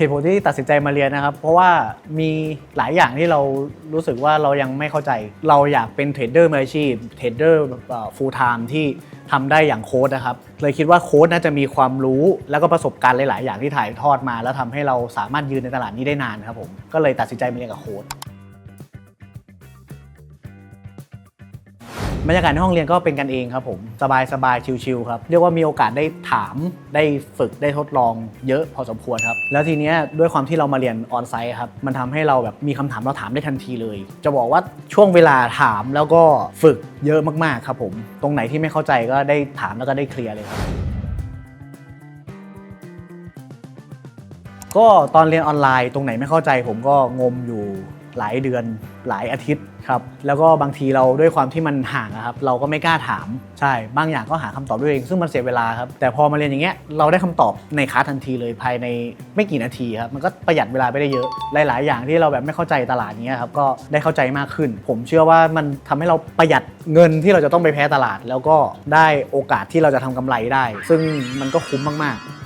เหตุผลที่ตัดสินใจมาเรียนนะครับ เพราะว่ามีหลายอย่างที่เรารู้สึกว่าเรายังไม่เข้าใจ เราอยากเป็นเทรดเดอร์มืออาชีพเทรดเดอร์ฟูลไทม์ที่ทำได้อย่างโค้ดนะครับ เลยคิดว่าโค้ดน่าจะมีความรู้แล้วก็ประสบการณ์หลาย ๆ อย่างที่ถ่ายทอดมา แล้วทำให้เราสามารถยืนในตลาดนี้ได้นานครับผม ก็เลยตัดสินใจมาเรียนกับโค้ด บรรยากาศในห้องเรียนก็เป็นกันเองครับผมสบายสบายชิลๆครับเรียกว่ามีโอกาสได้ถามได้ฝึกได้ทดลองเยอะพอสมควรครับ แล้วทีเนี้ยด้วยความที่เรามาเรียนออนไซต์ครับมันทำให้เราแบบมีคำถามเราถามได้ทันทีเลย จะบอกว่าช่วงเวลาถามแล้วก็ฝึกเยอะมากๆครับผมตรงไหนที่ไม่เข้าใจก็ได้ถามแล้วก็ได้เคลียร์เลยครับก็ตอนเรียนออนไลน์ตรงไหนไม่เข้าใจผมก็งมอยู่ หลายเดือนหลายอาทิตย์ครับแล้วก็บางทีเราด้วยความที่มันห่างครับเราก็ไม่กล้าถามใช่บางอย่างก็หาคำตอบด้วยเอง ซึ่งมันเสียเวลาครับแต่พอมาเรียนอย่างเงี้ยเราได้คำตอบในคลาสทันทีเลยภายในไม่กี่นาทีครับมันก็ประหยัดเวลาไปได้เยอะ หลาย ๆ อย่างที่เราแบบไม่เข้าใจตลาดเนี้ยครับก็ได้เข้าใจมากขึ้น ผมเชื่อว่ามันทำให้เราประหยัดเงินที่เราจะต้องไปแพ้ตลาด แล้วก็ได้โอกาสที่เราจะทำกำไรได้ ซึ่งมันก็คุ้มมาก ๆ